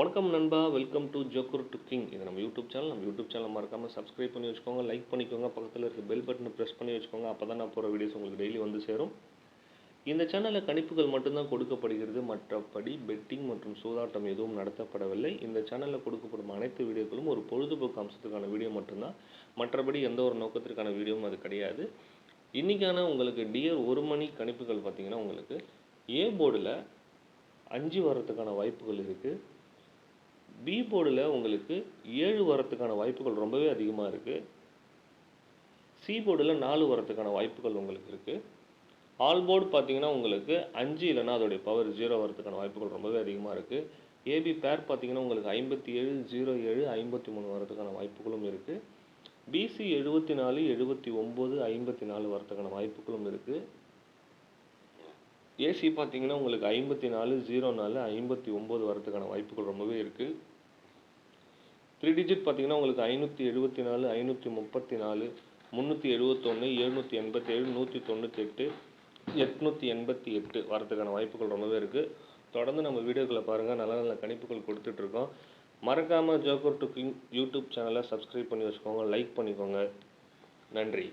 வணக்கம் நண்பா welcome to joker to king இது நம்ம யூடியூப் சேனல் நம்ம யூடியூப் சேனல் மறக்காமல் சப்ஸ்கிரைப் பண்ணி வச்சுக்கோங்க லைக் பண்ணிக்கோங்க. பக்கத்தில் இருக்க பெல் பட்டனை ப்ரெஸ் பண்ணி வச்சுக்கோங்க. அப்போ தான் நான் போகிற வீடியோஸ் உங்களுக்கு டெய்லி வந்து சேரும். இந்த சேனலில் கணிப்புகள் மட்டும்தான் கொடுக்கப்படுகிறது. மற்றபடி பெட்டிங் மற்றும் சூதாட்டம் எதுவும் நடத்தப்படவில்லை. இந்த சேனலில் கொடுக்கப்படும் அனைத்து வீடியோக்களும் ஒரு பொழுதுபோக்கு அம்சத்துக்கான வீடியோ மட்டும்தான். மற்றபடி எந்த ஒரு நோக்கத்திற்கான வீடியோவும் அது கிடையாது. இன்றைக்கான உங்களுக்கு டியர் ஒரு மணி கணிப்புகள் பார்த்திங்கன்னா உங்களுக்கு ஏ போர்டில் அஞ்சு வரத்துக்கான வாய்ப்புகள் இருக்குது பி போர்டில் உங்களுக்கு ஏழு வரத்துக்கான வாய்ப்புகள் ரொம்பவே அதிகமாக இருக்குது சி போர்டில் நாலு வரத்துக்கான வாய்ப்புகள் உங்களுக்கு இருக்குது ஆல் போர்டு பார்த்தீங்கன்னா உங்களுக்கு அஞ்சு இல்லைனா அதோடைய பவர் ஜீரோ வரத்துக்கான வாய்ப்புகள் ரொம்பவே அதிகமாக இருக்குது ஏபி பேர் பார்த்தீங்கன்னா உங்களுக்கு ஐம்பத்தி ஏழு ஜீரோ ஏழு ஐம்பத்தி மூணு வரத்துக்கான வாய்ப்புகளும் இருக்குது பிசி எழுபத்தி நாலு எழுபத்தி ஒம்பது ஐம்பத்தி நாலு வரத்துக்கான வாய்ப்புகளும் இருக்குது ஏசி பார்த்தீங்கன்னா உங்களுக்கு ஐம்பத்தி நாலு ஜீரோ நாலு ஐம்பத்தி ஒம்பது வரத்துக்கான வாய்ப்புகள் ரொம்பவே இருக்குது த்ரீ டிஜிட் பார்த்தீங்கன்னா உங்களுக்கு ஐநூற்றி எழுபத்தி நாலு ஐநூற்றி முப்பத்தி நாலு முந்நூற்றி எழுபத்தொன்று எழுநூற்றி எண்பத்தேழு நூற்றி தொண்ணூற்றி எட்டு எட்நூற்றி எண்பத்தி எட்டு வரதுக்கான வாய்ப்புகள் ரொம்பவே இருக்குது தொடர்ந்து நம்ம வீடியோக்களை பாருங்கள் நல்ல நல்ல கணிப்புகள் கொடுத்துட்ருக்கோம் மறக்காமல் ஜோக்கர் டு கிங் யூடியூப் சேனலை சப்ஸ்கிரைப் பண்ணி வச்சுக்கோங்க. லைக் பண்ணிக்கோங்க. நன்றி.